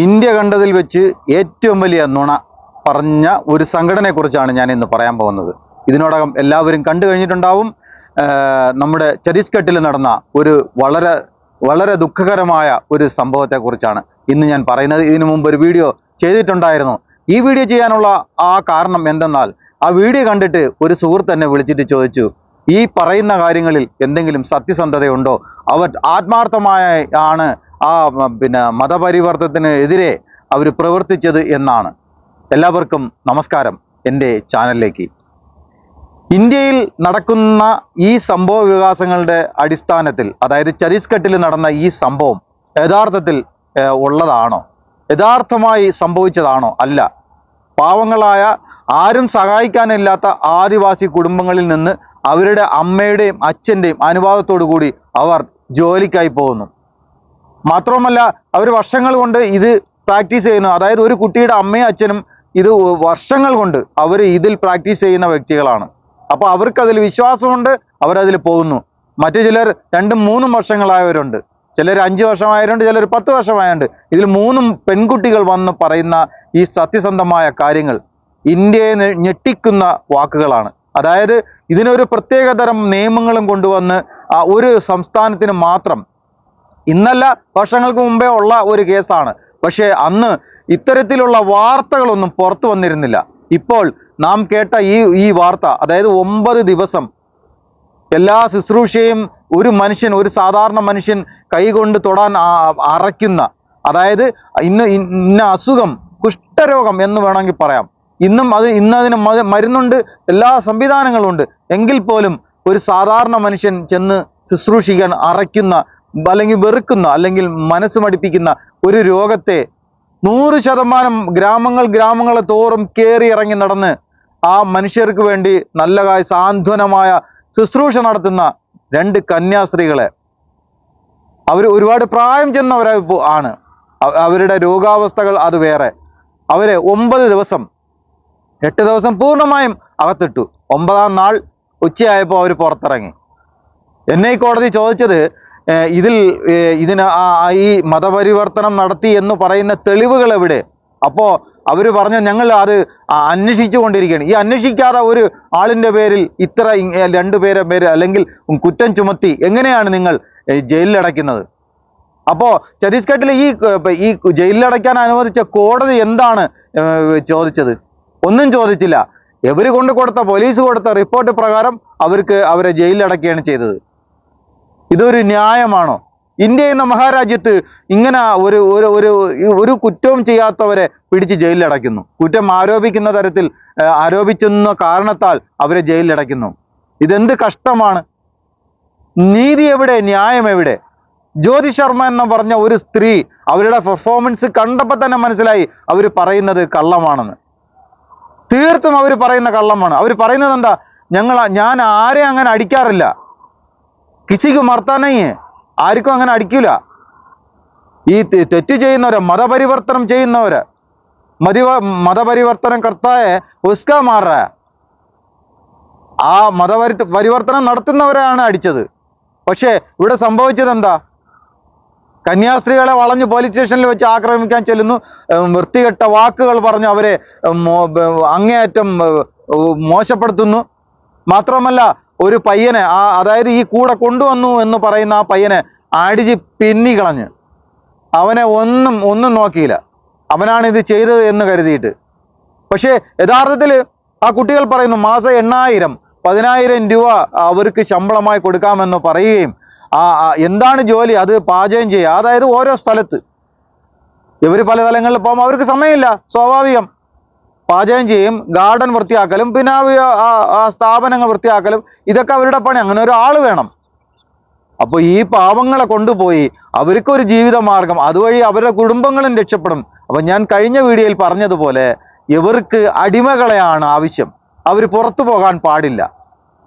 India കണ്ടതിൽ വെച്ച് ഏറ്റവും വലിയ നുണ പറഞ്ഞ ഒരു സംഘടനയെക്കുറിച്ചാണ് ഞാൻ ഇന്ന് പറയാൻ പോകുന്നത്. ഇതിനോടകം എല്ലാവരും കണ്ടു കഴിഞ്ഞിട്ടുണ്ടാവും. നമ്മുടെ ഛത്തീസ്ഗഡിൽ നടന്ന ഒരു വളരെ വളരെ ദുഃഖകരമായ ഒരു സംഭവത്തെക്കുറിച്ചാണ് ഇന്ന് ഞാൻ പറയുന്നത്. ഇതിനു മുമ്പ് ഒരു വീഡിയോ ചെയ്തിട്ടുണ്ടായിരുന്നു. ഈ വീഡിയോ ചെയ്യാനുള്ള ആ കാരണം എന്തെന്നാൽ ആ വീഡിയോ കണ്ടിട്ട് ഒരു സുഹൃത്ത് എന്നെ വിളിച്ചിട്ട് ചോദിച്ചു ഈ പറയുന്ന കാര്യങ്ങളിൽ എന്തെങ്കിലും സത്യസന്ധതയുണ്ടോ? അവർ ആത്മാർത്ഥമായ ആണ് ആ പിന്നെ മതപരിവർത്തനത്തിന് എതിരെ അവർ പ്രവർത്തിച്ചത് എന്നാണ്. എല്ലാവർക്കും നമസ്കാരം എന്റെ ചാനലിലേക്ക്. ഇന്ത്യയിൽ നടക്കുന്ന ഈ സംഭവ വികാസങ്ങളുടെ അടിസ്ഥാനത്തിൽ അതായത് ഛത്തീസ്ഗഡിൽ നടന്ന ഈ സംഭവം യഥാർത്ഥത്തിൽ ഉള്ളതാണോ? യഥാർത്ഥമായി സംഭവിച്ചതാണോ? അല്ല. പാവങ്ങളായ ആരും സഹായിക്കാനില്ലാത്ത ആദിവാസി കുടുംബങ്ങളിൽ നിന്ന് അവരുടെ അമ്മയുടെയും അച്ഛന്റെയും അനുവാദത്തോടു കൂടി അവർ ജോലിക്കായി പോകുന്നു. മാത്രവുമല്ല അവർ വർഷങ്ങൾ കൊണ്ട് ഇത് പ്രാക്ടീസ് ചെയ്യുന്നു. അതായത് ഒരു കുട്ടിയുടെ അമ്മയും അച്ഛനും ഇത് വർഷങ്ങൾ കൊണ്ട് അവർ ഇതിൽ പ്രാക്ടീസ് ചെയ്യുന്ന വ്യക്തികളാണ്. അപ്പോൾ അവർക്കതിൽ വിശ്വാസമുണ്ട് അവരതിൽ പോകുന്നു. മറ്റു ചിലർ രണ്ടും മൂന്നും വർഷങ്ങളായവരുണ്ട്. ചിലർ അഞ്ച് വർഷമായവരുണ്ട് ചിലർ പത്ത് വർഷമായുണ്ട് ഇതിൽ മൂന്നും പെൺകുട്ടികൾ വന്ന് പറയുന്ന ഈ സത്യസന്ധമായ കാര്യങ്ങൾ ഇന്ത്യയെ ഞെട്ടിക്കുന്ന വാക്കുകളാണ്. അതായത് ഇതിനൊരു പ്രത്യേകതരം നിയമങ്ങളും കൊണ്ടുവന്ന് ഒരു സംസ്ഥാനത്തിന് മാത്രം ഇന്നല്ല വർഷങ്ങൾക്ക് മുമ്പേ ഉള്ള ഒരു കേസാണ്. പക്ഷേ അന്ന് ഇത്തരത്തിലുള്ള വാർത്തകളൊന്നും പുറത്തു വന്നിരുന്നില്ല. ഇപ്പോൾ നാം കേട്ട ഈ ഈ വാർത്ത അതായത് ഒമ്പത് ദിവസം എല്ലാ ശുശ്രൂഷയും ഒരു മനുഷ്യൻ ഒരു സാധാരണ മനുഷ്യൻ കൈകൊണ്ട് തൊടാൻ അറയ്ക്കുന്ന അതായത് ഇന്ന് ഇന്ന അസുഖം കുഷ്ഠരോഗം എന്ന് വേണമെങ്കിൽ പറയാം. ഇന്നും അത് ഇന്നതിന് മരുന്നുണ്ട് എല്ലാ സംവിധാനങ്ങളും ഉണ്ട് എങ്കിൽ പോലും ഒരു സാധാരണ മനുഷ്യൻ ചെന്ന് ശുശ്രൂഷിക്കാൻ അറയ്ക്കുന്ന അല്ലെങ്കിൽ വെറുക്കുന്ന അല്ലെങ്കിൽ മനസ്സ് മടിപ്പിക്കുന്ന ഒരു രോഗത്തെ നൂറ് ശതമാനം ഗ്രാമങ്ങൾ ഗ്രാമങ്ങളെ തോറും കയറി ഇറങ്ങി നടന്ന് ആ മനുഷ്യർക്ക് വേണ്ടി നല്ല കാ- സാന്ത്വനമായ ശുശ്രൂഷ നടത്തുന്ന രണ്ട് കന്യാസ്ത്രീകളെ. അവർ ഒരുപാട് പ്രായം ചെന്നവർ ആണ്. അവരുടെ രോഗാവസ്ഥകൾ അത് വേറെ. അവരെ ഒമ്പത് ദിവസം എട്ട് ദിവസം പൂർണമായും അകത്തിട്ടു. ഒമ്പതാം നാൾ ഉച്ചയായപ്പോൾ അവർ പുറത്തിറങ്ങി. എന്നെ കോടതി ചോദിച്ചത് ഇതിൽ ഇതിന് ഈ മതപരിവർത്തനം നടത്തി എന്ന് പറയുന്ന തെളിവുകൾ എവിടെ? അപ്പോൾ അവർ പറഞ്ഞ ഞങ്ങൾ അത് അന്വേഷിച്ചു കൊണ്ടിരിക്കുകയാണ്. ഈ അന്വേഷിക്കാതെ ഒരു ആളിന്റെ പേരിൽ ഇത്ര രണ്ടു പേരെ പേര് അല്ലെങ്കിൽ കുറ്റം ചുമത്തി എങ്ങനെയാണ് നിങ്ങൾ ജയിലിലടയ്ക്കുന്നത് അപ്പോൾ ഛത്തീസ്ഗഡിൽ ഈ ഈ ജയിലിലടയ്ക്കാൻ അനുവദിച്ച കോടതി എന്താണ് ചോദിച്ചത്? ഒന്നും ചോദിച്ചില്ല. ഇവർ കൊണ്ട് കൊടുത്ത പോലീസ് കൊടുത്ത റിപ്പോർട്ട് പ്രകാരം അവർക്ക് അവരെ ജയിലിലടക്കുകയാണ് ചെയ്തത്. ഇതൊരു ന്യായമാണോ? ഇന്ത്യ എന്ന മഹാരാജ്യത്ത് ഇങ്ങനെ ഒരു ഒരു ഒരു ഒരു കുറ്റവും ചെയ്യാത്തവരെ പിടിച്ച് ജയിലിലടയ്ക്കുന്നു. കുറ്റം ആരോപിക്കുന്ന തരത്തിൽ ആരോപിച്ചെന്ന കാരണത്താൽ അവരെ ജയിലിലടയ്ക്കുന്നു. ഇതെന്ത് കഷ്ടമാണ്? നീതി എവിടെ? ന്യായം എവിടെ? ജ്യോതി ശർമ്മ എന്ന് പറഞ്ഞ ഒരു സ്ത്രീ അവരുടെ പെർഫോമൻസ് കണ്ടപ്പോൾ തന്നെ മനസ്സിലായി അവർ പറയുന്നത് കള്ളമാണെന്ന്. തീർത്തും അവർ പറയുന്ന കള്ളമാണ്. അവർ പറയുന്നത് എന്താ? ഞങ്ങൾ ഞാൻ ആരെ അങ്ങനെ അടിക്കാറില്ല. കിസിക്ക് മർത്താനയ്യേ ആർക്കും അങ്ങനെ അടിക്കില്ല ഈ തെറ്റ് ചെയ്യുന്നവരെ മതപരിവർത്തനം ചെയ്യുന്നവരെ മതിവ മതപരിവർത്തനം കർത്തായ ഉസ്ക മാറ. ആ മതപരി പരിവർത്തനം നടത്തുന്നവരെയാണ് അടിച്ചത്. പക്ഷേ ഇവിടെ സംഭവിച്ചത് എന്താ കന്യാസ്ത്രീകളെ വളഞ്ഞ് പോലീസ് സ്റ്റേഷനിൽ വെച്ച് ആക്രമിക്കാൻ ചെല്ലുന്നു. വൃത്തികെട്ട വാക്കുകൾ പറഞ്ഞ് അവരെ അങ്ങേയറ്റം മോശപ്പെടുത്തുന്നു. മാത്രമല്ല ഒരു പയ്യനെ ആ അതായത് ഈ കൂടെ കൊണ്ടുവന്നു എന്ന് പറയുന്ന ആ പയ്യനെ അടിച്ച് പിന്നി കളഞ്ഞ്. അവനെ ഒന്നും ഒന്നും നോക്കിയില്ല. അവനാണ് ഇത് ചെയ്തത് എന്ന് കരുതിയിട്ട്. പക്ഷേ യഥാർത്ഥത്തിൽ ആ കുട്ടികൾ പറയുന്നു മാസം എണ്ണായിരം പതിനായിരം രൂപ അവർക്ക് ശമ്പളമായി കൊടുക്കാമെന്ന് പറയുകയും ആ, എന്താണ് ജോലി? അത് പാചകം ചെയ്യുക. അതായത് ഓരോ സ്ഥലത്ത്. ഇവർ പല സ്ഥലങ്ങളിൽ പോകുമ്പോൾ അവർക്ക് സമയമില്ല. സ്വാഭാവികം. പാചകം ചെയ്യും ഗാർഡൻ വൃത്തിയാക്കലും പിന്നെ സ്ഥാപനങ്ങൾ വൃത്തിയാക്കലും ഇതൊക്കെ അവരുടെ പണി. അങ്ങനെ ഒരാൾ വേണം. അപ്പോൾ ഈ പാവങ്ങളെ കൊണ്ടുപോയി അവർക്കൊരു ജീവിത മാർഗം അതുവഴി അവരുടെ കുടുംബങ്ങളും രക്ഷപ്പെടും. അപ്പം ഞാൻ കഴിഞ്ഞ വീഡിയോയിൽ പറഞ്ഞതുപോലെ ഇവർക്ക് അടിമകളെയാണ് ആവശ്യം. അവർ പുറത്തു പോകാൻ പാടില്ല.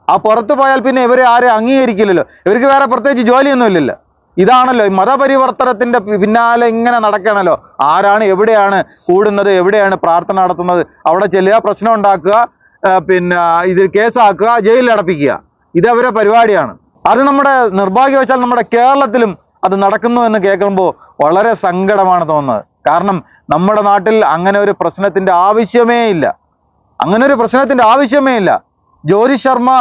ആ പുറത്തു പോയാൽ പിന്നെ ഇവരെ ആരും അംഗീകരിക്കില്ലല്ലോ. ഇവർക്ക് വേറെ പ്രത്യേകിച്ച് ജോലിയൊന്നും ഇല്ലല്ലോ. ഇതാണല്ലോ ഈ മതപരിവർത്തനത്തിന്റെ പിന്നാലെ ഇങ്ങനെ നടക്കണല്ലോ. ആരാണ് എവിടെയാണ് കൂടുന്നത് എവിടെയാണ് പ്രാർത്ഥന നടത്തുന്നത്? അവിടെ ചെല്ലുക പ്രശ്നം ഉണ്ടാക്കുക പിന്നെ ഇത് കേസാക്കുക ജയിലിൽ അടപ്പിക്കുക. ഇത് അവരെ പരിപാടിയാണ്. അത് നമ്മുടെ നിർഭാഗ്യവശാൽ നമ്മുടെ കേരളത്തിലും അത് നടക്കുന്നു എന്ന് കേൾക്കുമ്പോൾ വളരെ സങ്കടമാണ് തോന്നുന്നത്. കാരണം നമ്മുടെ നാട്ടിൽ അങ്ങനെ ഒരു പ്രശ്നത്തിന്റെ ആവശ്യമേ ഇല്ല. അങ്ങനെ ഒരു പ്രശ്നത്തിന്റെ ആവശ്യമേ ഇല്ല. ജ്യോതി ശർമ്മ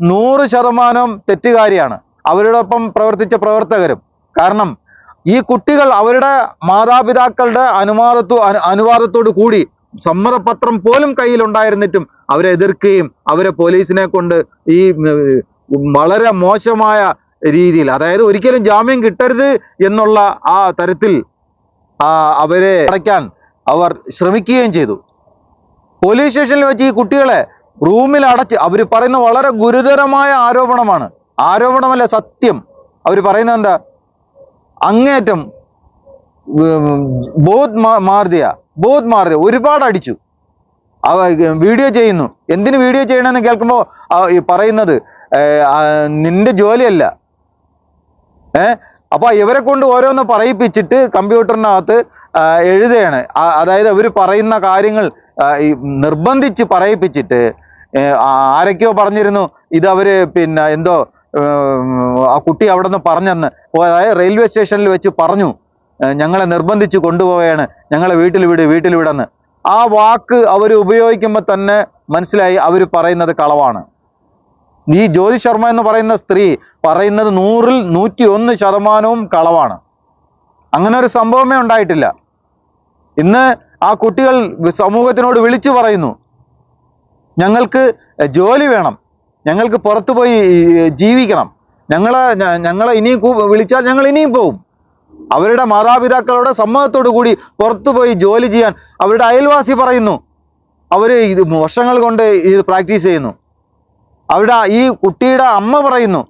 നൂറ് ശതമാനം തെറ്റുകാരിയാണ്. അവരോടൊപ്പം പ്രവർത്തിച്ച പ്രവർത്തകരും. കാരണം ഈ കുട്ടികൾ അവരുടെ മാതാപിതാക്കളുടെ അനുവാദത്തു അനു- അനുവാദത്തോടു കൂടി സമ്മതപത്രം പോലും കയ്യിലുണ്ടായിരുന്നിട്ടും അവരെ എതിർക്കുകയും അവരെ പോലീസിനെ കൊണ്ട് ഈ വളരെ മോശമായ രീതിയിൽ അതായത് ഒരിക്കലും ജാമ്യം കിട്ടരുത് എന്നുള്ള ആ തരത്തിൽ അവരെ അടയ്ക്കാൻ അവർ ശ്രമിക്കുകയും ചെയ്തു. പോലീസ് സ്റ്റേഷനിൽ വെച്ച് ഈ കുട്ടികളെ റൂമിൽ അടച്ച് അവർ പറയുന്ന വളരെ ഗുരുതരമായ ആരോപണമാണ്. ആരോപണമല്ല സത്യം. അവർ പറയുന്നത് എന്താ? അങ്ങേറ്റം ബോധ് മാർദിയ ബോധ് മാർദിയ ഒരുപാട് അടിച്ചു. അവ വീഡിയോ ചെയ്യുന്നു. എന്തിനു വീഡിയോ ചെയ്യണമെന്ന് കേൾക്കുമ്പോൾ പറയുന്നത് നിന്റെ ജോലിയല്ല. ഏ അപ്പൊ ഇവരെ കൊണ്ട് ഓരോന്ന് പറയിപ്പിച്ചിട്ട് കമ്പ്യൂട്ടറിനകത്ത് എഴുതുകയാണ്. അതായത് അവർ പറയുന്ന കാര്യങ്ങൾ നിർബന്ധിച്ച് പറയിപ്പിച്ചിട്ട് ആരൊക്കെയോ പറഞ്ഞിരുന്നു. ഇത് അവർ പിന്നെ എന്തോ ആ കുട്ടി അവിടെ നിന്ന് പറഞ്ഞെന്ന് അതായത് റെയിൽവേ സ്റ്റേഷനിൽ വെച്ച് പറഞ്ഞു ഞങ്ങളെ നിർബന്ധിച്ച് കൊണ്ടുപോവുകയാണ് ഞങ്ങളെ വീട്ടിൽ വിട് വീട്ടിൽ വിടെന്ന്. ആ വാക്ക് അവർ ഉപയോഗിക്കുമ്പോൾ തന്നെ മനസ്സിലായി അവർ പറയുന്നത് കളവാണ്. ഈ ജ്യോതി ശർമ്മ എന്ന് പറയുന്ന സ്ത്രീ പറയുന്നത് നൂറിൽ നൂറ്റി ഒന്ന് ശതമാനവും കളവാണ്. അങ്ങനെ ഒരു സംഭവമേ ഉണ്ടായിട്ടില്ല. ഇന്ന് ആ കുട്ടികൾ സമൂഹത്തിനോട് വിളിച്ചു പറയുന്നു ഞങ്ങൾക്ക് ജോലി വേണം ഞങ്ങൾക്ക് പുറത്തു പോയി ജീവിക്കണം. ഞങ്ങളെ ഞങ്ങളെ ഇനിയും വിളിച്ചാൽ ഞങ്ങൾ ഇനിയും പോവും. അവരുടെ മാതാപിതാക്കളുടെ സമ്മതത്തോടു കൂടി പുറത്തു പോയി ജോലി ചെയ്യാൻ അവരുടെ അയൽവാസി പറയുന്നു. അവർ ഇത് വർഷങ്ങൾ കൊണ്ട് ഇത് പ്രാക്ടീസ് ചെയ്യുന്നു. അവരുടെ ഈ കുട്ടിയുടെ അമ്മ പറയുന്നു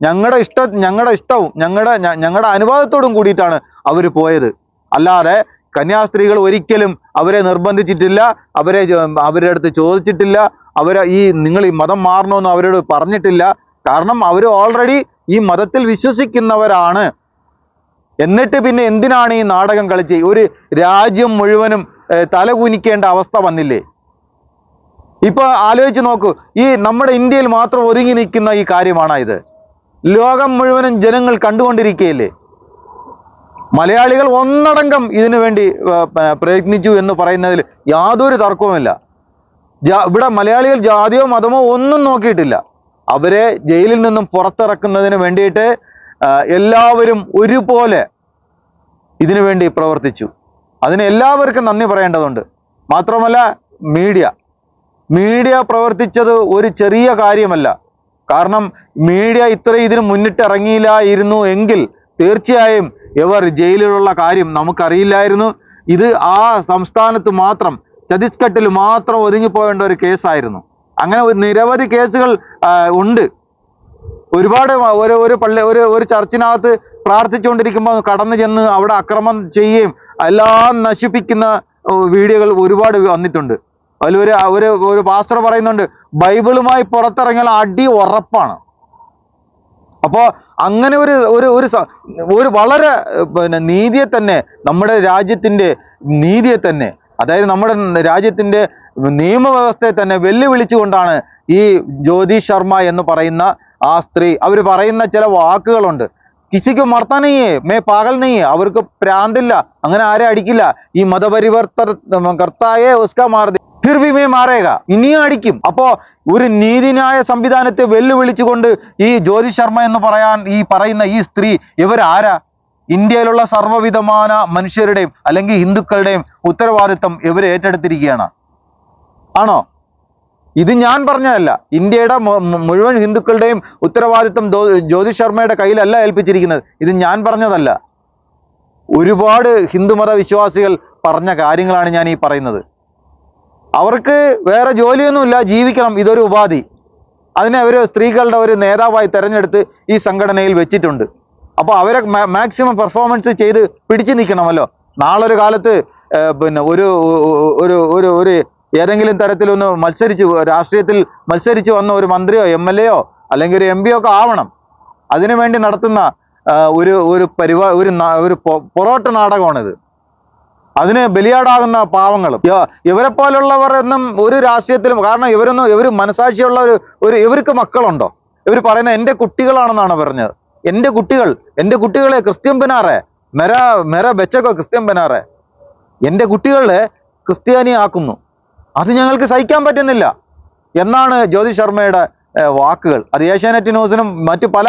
ഞങ്ങളുടെ ഇഷ്ട ഞങ്ങളുടെ ഇഷ്ടവും ഞങ്ങളുടെ ഞങ്ങളുടെ അനുവാദത്തോടും കൂടിയിട്ടാണ് അവർ പോയത്. അല്ലാതെ കന്യാസ്ത്രീകൾ ഒരിക്കലും അവരെ നിർബന്ധിച്ചിട്ടില്ല അവരെ അവരുടെ അടുത്ത് ചോദിച്ചിട്ടില്ല അവരെ ഈ നിങ്ങൾ ഈ മതം മാറണമെന്ന് അവരോട് പറഞ്ഞിട്ടില്ല. കാരണം അവർ ഓൾറെഡി ഈ മതത്തിൽ വിശ്വസിക്കുന്നവരാണ്. എന്നിട്ട് പിന്നെ എന്തിനാണ് ഈ നാടകം കളിച്ച്? ഒരു രാജ്യം മുഴുവനും തലകുനിക്കേണ്ട അവസ്ഥ വന്നില്ലേ? ഇപ്പൊ ആലോചിച്ച് നോക്കൂ. ഈ നമ്മുടെ ഇന്ത്യയിൽ മാത്രം ഒതുങ്ങി നിൽക്കുന്ന ഈ കാര്യമാണ് ഇത്? ലോകം മുഴുവനും ജനങ്ങൾ കണ്ടുകൊണ്ടിരിക്കുകയല്ലേ മലയാളികൾ ഒന്നടങ്കം ഇതിനു വേണ്ടി പ്രയത്നിച്ചു എന്ന് പറയുന്നതിൽ യാതൊരു തർക്കവുമില്ല. ഇവിടെ മലയാളികൾ ജാതിയോ മതമോ ഒന്നും നോക്കിയിട്ടില്ല. അവരെ ജയിലിൽ നിന്നും പുറത്തിറക്കുന്നതിന് വേണ്ടിയിട്ട് എല്ലാവരും ഒരുപോലെ ഇതിനു വേണ്ടി പ്രവർത്തിച്ചു. അതിന് എല്ലാവർക്കും നന്ദി പറയേണ്ടതുണ്ട്. മാത്രമല്ല മീഡിയ. മീഡിയ പ്രവർത്തിച്ചത് ഒരു ചെറിയ കാര്യമല്ല. കാരണം മീഡിയ ഇത്രയും ഇതിന് മുന്നിട്ടിറങ്ങിയില്ലായിരുന്നു എങ്കിൽ തീർച്ചയായും ഇവർ ജയിലിലുള്ള കാര്യം നമുക്കറിയില്ലായിരുന്നു. ഇത് ആ സംസ്ഥാനത്ത് മാത്രം ഛത്തീസ്ഗഡിൽ മാത്രം ഒതുങ്ങിപ്പോയേണ്ട ഒരു കേസായിരുന്നു. അങ്ങനെ ഒരു നിരവധി കേസുകൾ ഉണ്ട്. ഒരുപാട് ഒരു ഒരു പള്ളി ഒരു ഒരു ചർച്ചിനകത്ത് പ്രാർത്ഥിച്ചുകൊണ്ടിരിക്കുമ്പോൾ കടന്നു ചെന്ന് അവിടെ അക്രമം ചെയ്യുകയും എല്ലാം നശിപ്പിക്കുന്ന വീഡിയോകൾ ഒരുപാട് വന്നിട്ടുണ്ട്. അതിലൊരു ഒരു ഒരു പാസ്റ്റർ പറയുന്നുണ്ട് ബൈബിളുമായി പുറത്തിറങ്ങിയാൽ അടി ഉറപ്പാണ്. അപ്പോൾ അങ്ങനെ ഒരു ഒരു ഒരു ഒരു വളരെ പിന്നെ നീതിയെ തന്നെ നമ്മുടെ രാജ്യത്തിന്റെ നീതിയെ തന്നെ അതായത് നമ്മുടെ രാജ്യത്തിന്റെ നിയമവ്യവസ്ഥയെ തന്നെ വെല്ലുവിളിച്ചുകൊണ്ടാണ് ഈ ജ്യോതി ശർമ്മ എന്ന് പറയുന്ന ആ സ്ത്രീ. അവർ പറയുന്ന ചില വാക്കുകളുണ്ട്. കിസിക്ക് മർത്താ നെയ്യേ മേ പാകൽ നെയ്യേ അവർക്ക് പ്രാന്തില്ല അങ്ങനെ ആരെ അടിക്കില്ല. ഈ മതപരിവർത്തർ കർത്തായെ ഉസ്ക മാർദി ഫിർ ഭി മേ മാറേക ഇനിയും അടിക്കും. അപ്പോൾ ഒരു നീതിന്യായ സംവിധാനത്തെ വെല്ലുവിളിച്ചുകൊണ്ട് ഈ ജ്യോതി ശർമ്മ എന്ന് പറയാൻ ഈ പറയുന്ന ഈ സ്ത്രീ ഇവരാരാ? ഇന്ത്യയിലുള്ള സർവവിധமான മനുഷ്യരുടെയും അല്ലെങ്കിൽ ഹിന്ദുക്കളുടെയും ഉത്തരവാദിത്തം ഇവർ ഏറ്റെടുത്തിരിക്കുകയാണ്. ആണോ? ഇത് ഞാൻ പറഞ്ഞതല്ല. ഇന്ത്യയുടെ മുഴുവൻ ഹിന്ദുക്കളുടെയും ഉത്തരവാദിത്തം ജ്യോതിഷ് ജ്യോതി ശർമ്മയുടെ കയ്യിലല്ല ഏൽപ്പിച്ചിരിക്കുന്നത്. ഇത് ഞാൻ പറഞ്ഞതല്ല. ഒരുപാട് ഹിന്ദുമത വിശ്വാസികൾ പറഞ്ഞ കാര്യങ്ങളാണ് ഞാൻ ഈ പറയുന്നത്. അവർക്ക് വേറെ ജോലിയൊന്നുമില്ല ജീവിക്കണം. ഇതൊരു ഉപാധി. അതിനെ അവർ സ്ത്രീകളുടെ ഒരു നേതാവായി തിരഞ്ഞെടുത്ത് ഈ സംഘടനയിൽ വെച്ചിട്ടുണ്ട്. അപ്പോൾ അവരെ മാക്സിമം പെർഫോമൻസ് ചെയ്ത് പിടിച്ചു നിൽക്കണമല്ലോ. നാളൊരു കാലത്ത് പിന്നെ ഒരു ഒരു ഒരു ഒരു ഏതെങ്കിലും തരത്തിലൊന്ന് മത്സരിച്ച് രാഷ്ട്രീയത്തിൽ മത്സരിച്ച് വന്ന ഒരു മന്ത്രിയോ എം എൽ എയോ അല്ലെങ്കിൽ ഒരു എം പിയോ ഒക്കെ ആവണം. അതിനുവേണ്ടി നടത്തുന്ന ഒരു ഒരു പരിപാ ഒരു ഒരു പൊറോട്ട നാടകമാണിത്. അതിന് ബലിയാടാകുന്ന പാവങ്ങളും ഇവരെ പോലുള്ളവർ എന്നും ഒരു രാഷ്ട്രീയത്തിലും കാരണം ഇവരൊന്നും ഇവർ മനസാക്ഷിയുള്ള ഒരു ഒരു ഇവർക്ക് മക്കളുണ്ടോ? ഇവർ പറയുന്നത് എന്റെ കുട്ടികളാണെന്നാണ് പറഞ്ഞത്. എന്റെ കുട്ടികൾ എന്റെ കുട്ടികളെ ക്രിസ്ത്യൻ ബനാറെ മെര മെര ബെച്ചക്കോ ക്രിസ്ത്യൻ ബനാറെ. എന്റെ കുട്ടികളെ ക്രിസ്ത്യാനി ആക്കുന്നു. അത് ഞങ്ങൾക്ക് സഹിക്കാൻ പറ്റുന്നില്ല. എന്നാണ് ജ്യോതി ശർമ്മയുടെ വാക്കുകൾ. അത് ഏഷ്യാനെറ്റ് ന്യൂസിനും മറ്റു പല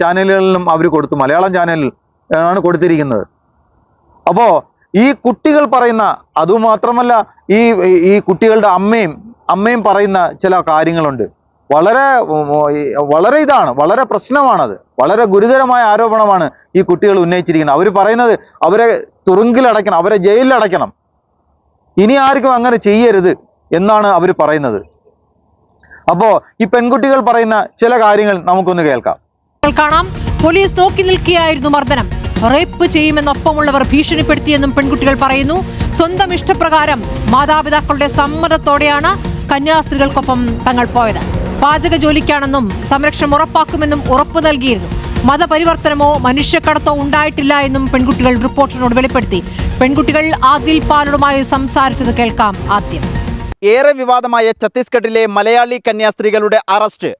ചാനലുകളിലും അവർ കൊടുത്തു. മലയാളം ചാനലിൽ ആണ് കൊടുത്തിരിക്കുന്നത്. അപ്പോൾ ഈ കുട്ടികൾ പറയുന്ന അതുമാത്രമല്ല ഈ ഈ കുട്ടികളുടെ അമ്മയും അമ്മയും പറയുന്ന ചില കാര്യങ്ങളുണ്ട്. വളരെ വളരെ ഇതാണ് വളരെ പ്രശ്നമാണത്. വളരെ ഗുരുതരമായ ആരോപണമാണ് ഈ കുട്ടികൾ ഉന്നയിച്ചിരിക്കുന്നത്. അവർ പറയുന്നത് അവരെ തുറുങ്കിലടയ്ക്കണം അവരെ ജയിലിലടയ്ക്കണം ഇനി ആർക്കും അങ്ങനെ ചെയ്യരുത് എന്നാണ് അവർ പറയുന്നത്. അപ്പോൾ ഈ പെൺകുട്ടികൾ പറയുന്ന ചില കാര്യങ്ങൾ നമുക്കൊന്ന് കേൾക്കാം. കാണാം. പോലീസ് നോക്കി നിൽക്കുകയായിരുന്നു മർദ്ദനം. റേപ്പ് ചെയ്യുമെന്നൊപ്പമുള്ളവർ ഭീഷണിപ്പെടുത്തിയെന്നും പെൺകുട്ടികൾ പറയുന്നു. സ്വന്തം ഇഷ്ടപ്രകാരം മാതാപിതാക്കളുടെ സമ്മതത്തോടെയാണ് കന്യാസ്ത്രീകൾക്കൊപ്പം തങ്ങൾ പോയത്. പാചക ജോലിക്കാണെന്നും സംരക്ഷണം ഉറപ്പാക്കുമെന്നും ഉറപ്പു നൽകിയിരുന്നു. മതപരിവർത്തനമോ മനുഷ്യക്കടത്തോ ഉണ്ടായിട്ടില്ല എന്നും പെൺകുട്ടികൾ റിപ്പോർട്ടറിനോട് വെളിപ്പെടുത്തി. പെൺകുട്ടികൾ ആദിൽ പാലുമായി സംസാരിച്ചത് കേൾക്കാം ആദ്യം. ഏറെ വിവാദമായ ഛത്തീസ്ഗഡിലെ മലയാളി കന്യാസ്ത്രീകളുടെ അറസ്റ്റ്.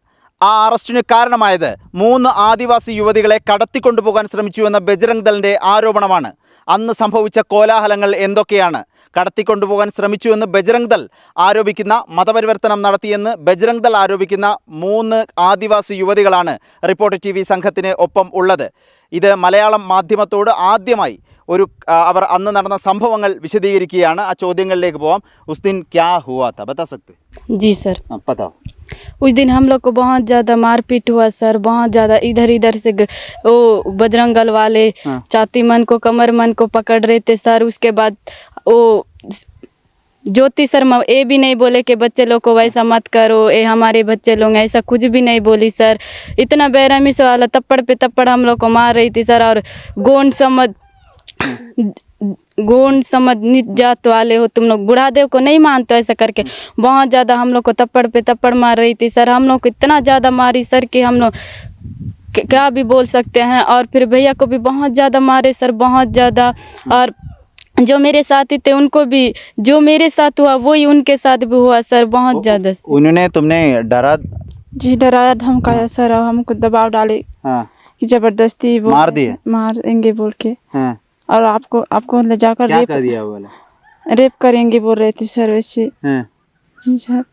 ആ അറസ്റ്റിന് കാരണമായത് മൂന്ന് ആദിവാസി യുവതികളെ കടത്തിക്കൊണ്ടുപോകാൻ ശ്രമിച്ചുവെന്ന ബജ്രംഗ് ദളിന്റെ ആരോപണമാണ്. അന്ന് സംഭവിച്ച കോലാഹലങ്ങൾ എന്തൊക്കെയാണ്? കടത്തിക്കൊണ്ടുപോകാൻ ശ്രമിച്ചുവെന്ന് ബജ്രംഗ് ദൾ ആരോപിക്കുന്ന മതപരിവർത്തനം നടത്തിയെന്ന് ബജ്രംഗ് ദൾ ആരോപിക്കുന്ന മൂന്ന് ആദിവാസി യുവതികളാണ് റിപ്പോർട്ട് ടി സംഘത്തിന് ഒപ്പം ഉള്ളത്. ഇത് മലയാളം മാധ്യമത്തോട് ആദ്യമായി ഒരു ആ, അവർ അന്ന് നടന്ന സംഭവങ്ങൾ വിശദീകരിക്കുകയാണ് ആ ചോദ്യങ്ങളിലേക്ക് പോവാം ഉസ് ദിൻ ക്യാ ഹുവാ था बता सकते जी सर हाँ, बताओ उस दिन हम लोग को बहुत ज़्यादा मारपीट हुआ सर बहुत ज़्यादा इधर इधर से ग- वो बजरंगल वाले हाँ। छाती मन को कमर मन को पकड़ रहे थे सर उसके बाद वो ज्योति शर्मा ये भी नहीं बोले कि बच्चे लोग को वैसा मत करो ये हमारे बच्चे लोग हैं, ऐसा कुछ भी नहीं बोली सर इतना बेरहमी से वाला तप्पड़ पे तप्पड़ हम लोग को मार रही थी सर और गोंड समझ गोंड समझ नित जात वाले हो तुम लोग बुढ़ा देव को नहीं मानते ऐसा करके। बहुत ज़्यादा हम लोग को तप्पड़ पे तप्पड़ मार रही थी सर। हम लोग को इतना ज़्यादा मारी सर कि हम लोग क्या भी बोल सकते हैं। और फिर भैया को भी बहुत ज़्यादा मारे सर बहुत ज़्यादा। और जो मेरे साथी थे उनको भी जो मेरे साथ हुआ वो ही उनके साथ भी हुआ सर बहुत ज़्यादा उन्होंने तुमने डरा जी डराया धमकाया सर और हमको दबाव डाले हाँ। कि ज़बरदस्ती मार दिए? मारेंगे बोल के। हाँ। और आपको आपको ले जाकर क्या रेप कर दिया वो रेप करेंगे बोल रहे थे सर वैसे। हाँ। जी सर।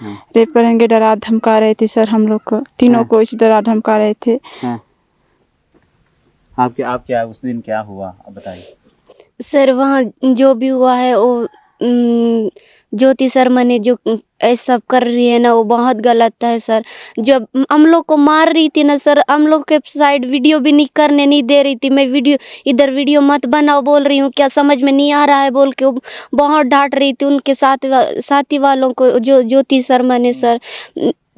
हाँ। रेप करेंगे डरा धमका रहे थे सर हम लोग को। तीनों हाँ। को इसी डरा धमका रहे थे। हाँ। आपके आप क्या उस दिन क्या हुआ? आप बताइए। सर वहाँ जो भी हुआ है वो उम, ज्योति शर्मा ने जो ऐसा कर रही है ना वो बहुत गलत है सर जब हम लोग को मार रही थी ना सर हम लोग के साइड वीडियो भी नहीं करने नहीं दे रही थी मैं वीडियो इधर वीडियो मत बनाओ बोल रही हूँ क्या समझ में नहीं आ रहा है बोल के वो बहुत डांट रही थी उनके साथ वा- साथी वालों को जो ज्योति शर्मा ने सर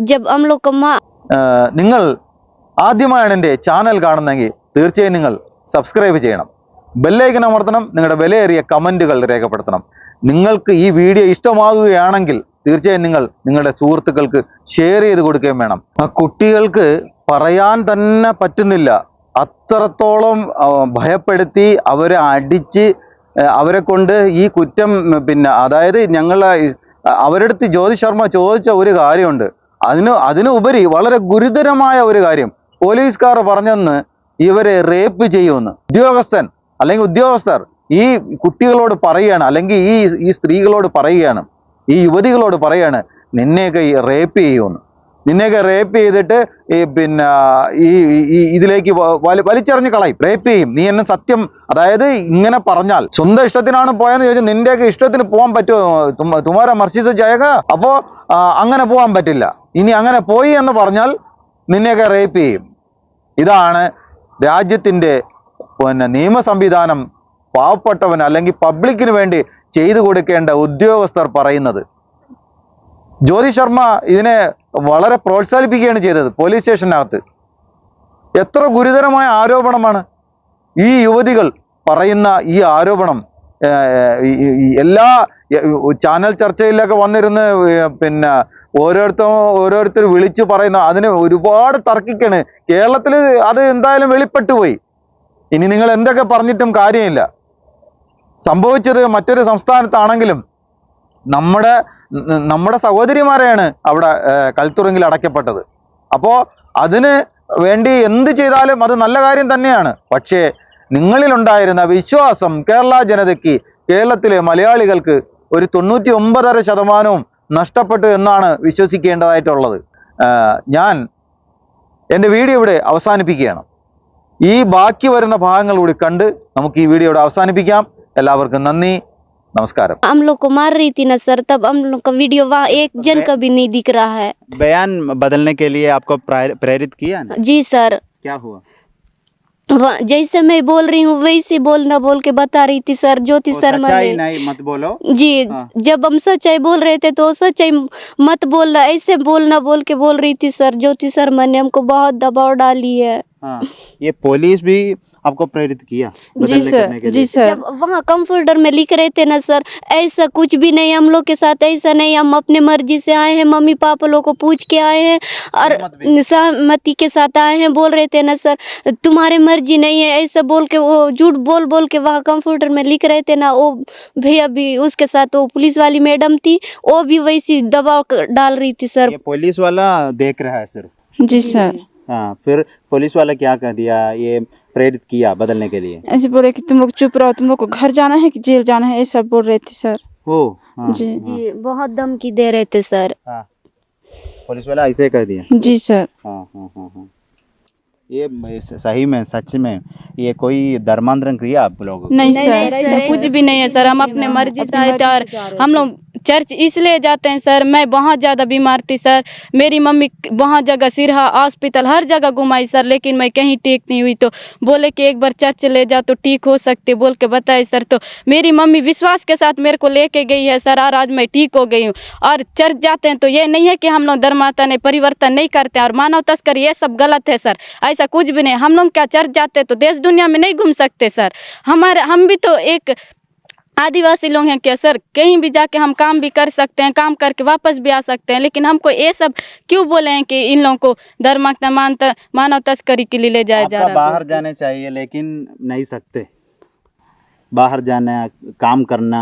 जब हम लोग को मार ഏഹ് നിങ്ങൾ ആദ്യമായാണ് എൻ്റെ ചാനൽ കാണുന്നതെങ്കിൽ തീർച്ചയായും നിങ്ങൾ സബ്സ്ക്രൈബ് ചെയ്യണം ബെല്ലൈക്കൻ അമർത്തണം നിങ്ങളുടെ വിലയേറിയ കമൻറ്റുകൾ രേഖപ്പെടുത്തണം നിങ്ങൾക്ക് ഈ വീഡിയോ ഇഷ്ടമാകുകയാണെങ്കിൽ തീർച്ചയായും നിങ്ങൾ നിങ്ങളുടെ സുഹൃത്തുക്കൾക്ക് ഷെയർ ചെയ്ത് കൊടുക്കുകയും വേണം. ആ കുട്ടികൾക്ക് പറയാൻ തന്നെ പറ്റുന്നില്ല. അത്രത്തോളം ഭയപ്പെടുത്തി അവരെ അടിച്ച് അവരെ കൊണ്ട് ഈ കുറ്റം പിന്നെ അതായത് ഞങ്ങളെ അവരെടുത്ത് ജ്യോതി ശർമ്മ ചോദിച്ച ഒരു കാര്യമുണ്ട്. അതിന് അതിനുപരി വളരെ ഗുരുതരമായ ഒരു കാര്യം. പോലീസുകാർ പറഞ്ഞെന്ന് ഇവരെ റേപ്പ് ചെയ്യുമെന്ന്. ഉദ്യോഗസ്ഥൻ അല്ലെങ്കിൽ ഉദ്യോഗസ്ഥർ ഈ കുട്ടികളോട് പറയുകയാണ് അല്ലെങ്കിൽ ഈ ഈ സ്ത്രീകളോട് പറയുകയാണ് ഈ യുവതികളോട് പറയുകയാണ് നിന്നെയൊക്കെ ഈ റേപ്പ് ചെയ്യുമെന്ന് നിന്നെയൊക്കെ റേപ്പ് ചെയ്തിട്ട് ഈ പിന്നെ ഈ ഈ ഇതിലേക്ക് വലി വലിച്ചെറിഞ്ഞ് കളയും റേപ്പ് ചെയ്യും. നീ എന്നെ സത്യം അതായത് ഇങ്ങനെ പറഞ്ഞാൽ സ്വന്തം ഇഷ്ടത്തിനാണ് പോയെന്ന് ചോദിച്ചാൽ നിന്റെയൊക്കെ ഇഷ്ടത്തിന് പോകാൻ പറ്റുമോ? തുമ- തുമാര മർശീസ് ജയക? അപ്പോൾ അങ്ങനെ പോകാൻ പറ്റില്ല. ഇനി അങ്ങനെ പോയി എന്ന് പറഞ്ഞാൽ നിന്നെയൊക്കെ റേപ്പ് ചെയ്യും. ഇതാണ് രാജ്യത്തിന്റെ പിന്നെ നിയമ സംവിധാനം പാവപ്പെട്ടവൻ അല്ലെങ്കിൽ പബ്ലിക്കിന് വേണ്ടി ചെയ്തു കൊടുക്കേണ്ട ഉദ്യോഗസ്ഥർ പറയുന്നത്. ജ്യോതി ശർമ്മ ഇതിനെ വളരെ പ്രോത്സാഹിപ്പിക്കുകയാണ് ചെയ്തത് പോലീസ് സ്റ്റേഷനകത്ത്. എത്ര ഗുരുതരമായ ആരോപണമാണ്. ഈ യുവതികൾ പറയുന്ന ഈ ആരോപണം എല്ലാ ചാനൽ ചർച്ചയിലൊക്കെ വന്നിരുന്ന് പിന്നെ ഓരോരുത്തർ ഓരോരുത്തർ വിളിച്ചു പറയുന്ന അതിന് ഒരുപാട് തർക്കിക്കാണ്. കേരളത്തിൽ അത് എന്തായാലും വെളിപ്പെട്ടു പോയി ഇനി നിങ്ങൾ എന്തൊക്കെ പറഞ്ഞിട്ടും കാര്യമില്ല. സംഭവിച്ചത് മറ്റൊരു സംസ്ഥാനത്താണെങ്കിലും നമ്മുടെ നമ്മുടെ സഹോദരിമാരെയാണ് അവിടെ കൽത്തുറങ്കിൽ അടയ്ക്കപ്പെട്ടത്. അപ്പോൾ അതിന് വേണ്ടി എന്ത് ചെയ്താലും അത് നല്ല കാര്യം തന്നെയാണ്. പക്ഷേ നിങ്ങളിലുണ്ടായിരുന്ന വിശ്വാസം കേരള ജനതയ്ക്ക് കേരളത്തിലെ മലയാളികൾക്ക് ഒരു തൊണ്ണൂറ്റി ഒമ്പതര ശതമാനവും നഷ്ടപ്പെട്ടു എന്നാണ് വിശ്വസിക്കേണ്ടതായിട്ടുള്ളത്. ഞാൻ എന്റെ വീഡിയോ ഇവിടെ അവസാനിപ്പിക്കുകയാണ്. ഈ ബാക്കി വരുന്ന ഭാഗങ്ങൾ കൂടി കണ്ട് നമുക്ക് ഈ വീഡിയോ ഇവിടെ അവസാനിപ്പിക്കാം. എല്ലാവർക്കും നന്ദി നമസ്കാരം हम लोग को मार रही थी ना सर तब हम लोग का वीडियो वहाँ एक जन का भी नहीं दिख रहा है बयान बदलने के लिए आपको प्राय- प्रेरित किया ना जी सर क्या हुआ वहाँ- जैसे मैं बोल रही हूँ वैसे बोलना बोल के बता रही थी सर ज्योति वो शर्मा सच्चाई ने नहीं मत बोलो जी हाँ। जब हम सच्चाई बोल रहे थे तो सच्चाई मत बोलना ऐसे बोलना बोल के बोल रही थी सर ज्योति शर्मा ने हमको बहुत दबाव डाली है हाँ ये पुलिस भी आपको प्रेरित किया जी सर के जी सर। जब वहाँ कंप्यूटर में लिख रहे थे ना सर ऐसा कुछ भी नहीं हम लोग के साथ ऐसा नहीं हम अपने मर्ज़ी से आए हैं मम्मी पापा लोग को पूछ के आए हैं और सहमति के साथ आए हैं बोल रहे थे ना सर तुम्हारे मर्ज़ी नहीं है ऐसा बोल के वो झूठ बोल बोल के वहाँ कंप्यूटर में लिख रहे थे ना वो भैया भी उसके साथ वो पुलिस वाली मैडम थी वो भी वैसी दबाव डाल रही थी सर। पुलिस वाला देख रहा है सिर्फ़। जी सर। हाँ फिर पुलिस वाला क्या कह दिया ये प्रेरित किया बदलने के लिए? ऐसे बोले कि तुम लोग चुप रहो तुम लोग को घर जाना है कि जेल जाना है ऐसा बोल रहे थे सर। हो हाँ, जी। हाँ, जी बहुत धमकी दे रहे थे सर। हाँ। पुलिस वाला ऐसे कह दिया? जी सर। हाँ हाँ हाँ हाँ। ये सही में सच में ये कोई धर्मांतरण क्रिया आप लोग नहीं नहीं, सर। कुछ भी नहीं है सर। हम अपने मर्ज़ी से आए थे और हम लोग चर्च इसलिए जाते हैं, सर, मैं बहुत ज़्यादा बीमार थी, सर। मेरी मम्मी बहुत जगह सिरहा, हॉस्पिटल, हर जगह घुमाई, सर, लेकिन मैं कहीं ठीक नहीं हुई। तो बोले कि एक बार चर्च ले जाओ तो ठीक हो सकते बोल के बताए, सर तो मेरी मम्मी विश्वास के साथ मेरे को लेके गई है, सर, और आज मैं ठीक हो गई हूँ। और चर्च जाते हैं तो ये नहीं है कि हम लोग धर्माता ने परिवर्तन नहीं करते और मानव तस्कर ये सब गलत है, सर। ऐसा कुछ भी नहीं, हम लोग क्या चर्च जाते तो देश दुनिया में नहीं घूम सकते, सर। हमारे, हम भी तो एक आदिवासी लोग हैं क्या सर कहीं भी जाके हम काम भी कर सकते हैं काम करके वापस भी आ सकते हैं लेकिन हमको ये सब क्यों बोले हैं कि इन लोगों को धर्म मान मानव तस्करी के लिए ले जाया जा आपका रहा बाहर जाने चाहिए लेकिन नहीं सकते। बाहर जाना काम करना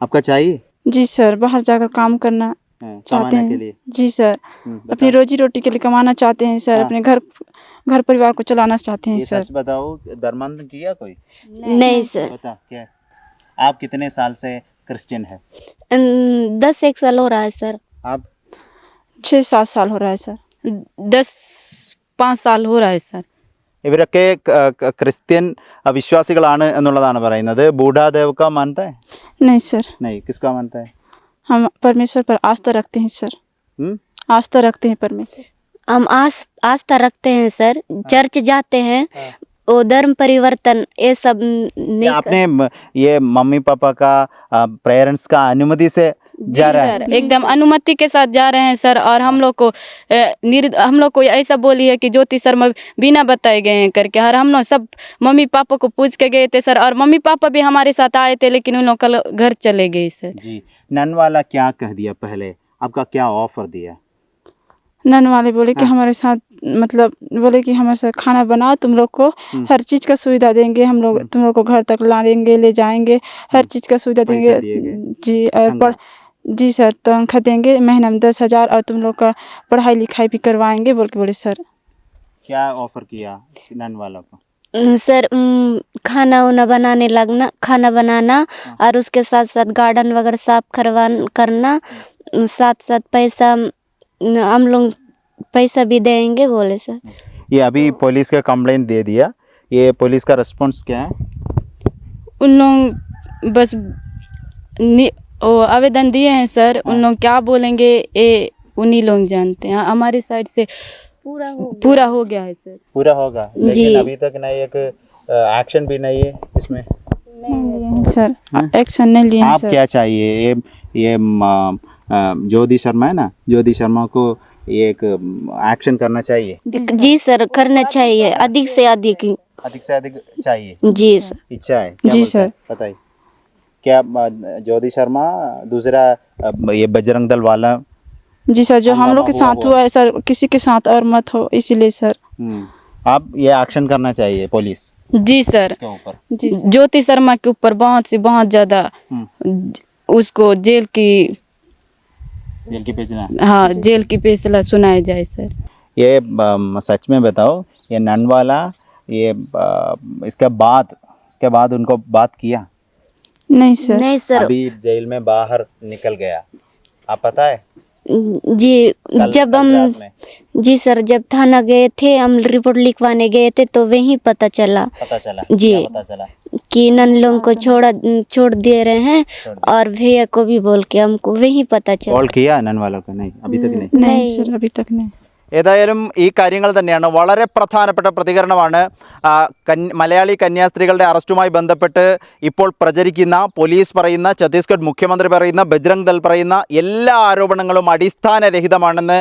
आपका चाहिए? जी सर बाहर जाकर काम करना हाँ, चाहते कमाने के हैं लिए। जी सर हम्म, अपनी रोजी रोटी के लिए कमाना चाहते हैं सर हाँ। अपने घर घर परिवार को चलाना चाहते हैं सर। बताओ धर्मांतरण किया कोई? नहीं। सर बता क्या? आप कितने साल से क्रिश्चियन है? दस एक साल हो रहा है सर। आप? छः सात साल हो रहा है सर। दस पाँच साल हो रहा है सर। इवर के ക- ക്രിസ്ത്യൻ അഹ്, വിശ്വാസികളാണ് എന്നുള്ളതാണ് പറയുന്നത്. ബൂഢാ ദേവക്ക മാനത്തെ? नहीं किसका मानता है हम परमेश्वर पर आस्था रखते हैं सर। हम्म? आस्था रखते हैं परमेश्वर। हम आस आस्था रखते हैं सर। हाँ। चर्च जाते हैं। हाँ। धर्म परिवर्तन ये सब नहीं आपने ये मम्मी पापा का पेरेंट्स का अनुमति से जा रहा है? एकदम अनुमति के साथ जा रहे हैं सर और हम लोग को निर हम लोग को ऐसा बोली है कि ज्योति शर्मा बिना बताए गए हैं करके और हम लोग सब मम्मी पापा को पूछ के गए थे सर और मम्मी पापा भी हमारे साथ आए थे लेकिन उन लोग कल घर चले गए सर। जी नन वाला क्या कह दिया पहले? आपका क्या ऑफ़र दिया? नन वाले बोले कि हाँ। हमारे साथ मतलब बोले कि हमारे साथ खाना बनाओ तुम लोग को हम्म। हर चीज़ का सुविधा देंगे हम लोग हम्म। तुम लोग को घर तक लाएँगे ले जाएँगे हर हम्म। चीज़ का सुविधा देंगे जी और पढ़ जी सर तनख्वाह देंगे महीना में दस हज़ार और तुम लोग का पढ़ाई लिखाई भी करवाएँगे बोल के बोले सर क्या ऑफ़र किया नन वाला को सर खाना उना बनाने लगना खाना बनाना हाँ। और उसके साथ साथ गार्डन वगैरह साफ़ करवा करना साथ साथ पैसा हम लोग पैसा भी देंगे बोले सर। ये अभी पुलिस का कंप्लेंट दे दिया। ये पुलिस का रिस्पॉन्स क्या है? उन लोग बस नि- वो आवेदन दिए हैं सर। उन हाँ। लोग क्या बोलेंगे ये उन्हीं लोग जानते हैं। हमारी साइड से पूरा हो पूरा हो गया है सर। पूरा होगा। जी। लेकिन अभी तक नहीं एक एक्शन भी नहीं है इसमें। नहीं लिए हैं सर। हाँ? एक्शन नहीं लिए हैं आप सर। क्या चाहिए? ये ये म, ज्योति शर्मा है ना? ज्योति शर्मा को एक एक्शन करना चाहिए। जी सर करना चाहिए अधिक से अधिक। अधिक से अधिक चाहिए? जी सर। इच्छा है? जी, सर। बताइए। क्या ज्योति शर्मा दूसरा ये बजरंग दल वाला? जी सर जो हम लोग के साथ हुआ। है सर किसी के साथ और मत हो इसीलिए सर। हम्म, आप ये एक्शन करना चाहिए पुलिस जी सर। जी ज्योति शर्मा के ऊपर बहुत सी बहुत ज़्यादा हम्म, उसको जेल की जेल की भेजना हाँ जेल की फैसला सुनाया जाए सर। ये सच में बताओ ये नन वाला ये इसके बाद इसके बाद उनको बात किया? नहीं सर। नहीं सर। अभी जेल में बाहर निकल गया। आप पता है? जी जब हम जी सर जब थाना गए थे हम रिपोर्ट लिखवाने गए थे तो वहीं पता चला। पता चला? जी। क्या पता चला? कि नन लोग को छोड़ा छोड़ दे रहे हैं और भैया को भी बोल के हमको वही पता चला। कॉल किया नन वालों को? नहीं अभी तक नहीं। नहीं नहीं। सर अभी तक नहीं। ഏതായാലും ഈ കാര്യങ്ങൾ തന്നെയാണ്. വളരെ പ്രധാനപ്പെട്ട പ്രതികരണമാണ്. മലയാളി കന്യാസ്ത്രീകളുടെ അറസ്റ്റുമായി ബന്ധപ്പെട്ട് ഇപ്പോൾ പ്രചരിക്കുന്ന പോലീസ് പറയുന്ന ഛത്തീസ്ഗഡ് മുഖ്യമന്ത്രി പറയുന്ന ബജ്രംഗ് ദൾ പറയുന്ന എല്ലാ ആരോപണങ്ങളും അടിസ്ഥാനരഹിതമാണെന്ന്